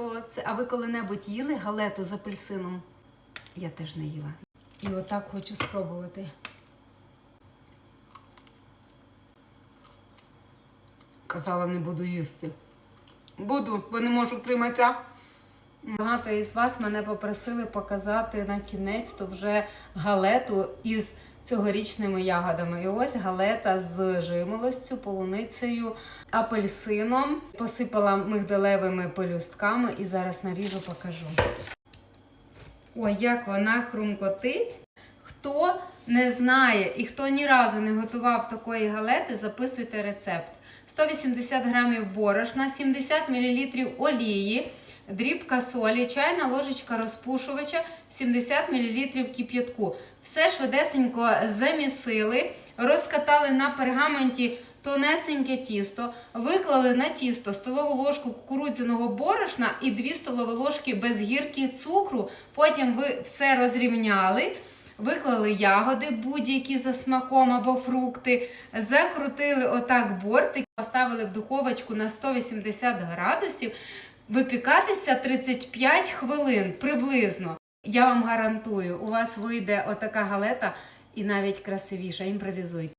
що це. А ви коли-небудь їли галету з апельсином? Я теж не їла. І отак хочу спробувати. Казала, не буду їсти. Буду, бо не можу втриматися. Багато із вас мене попросили показати на кінець то вже галету із цьогорічними ягодами. І ось галета з жимолостю, полуницею, апельсином. Посипала мигдалевими пелюстками і зараз наріжу, покажу. Ой, як вона хрумкотить. Хто не знає і хто ні разу не готував такої галети, записуйте рецепт. 180 грамів борошна, 70 мл олії, дрібка солі, чайна ложечка розпушувача, 70 мл кип'ятку. Все швидесенько замісили, розкатали на пергаменті тонесеньке тісто, виклали на тісто столову ложку кукурудзяного борошна і 2 столові ложки без гірки цукру. Потім ви все розрівняли. Виклали ягоди, будь-які за смаком або фрукти, закрутили отак бортик, поставили в духовочку на 180 градусів, випікатися 35 хвилин приблизно. Я вам гарантую, у вас вийде отака галета і навіть красивіша. Імпровізуйте.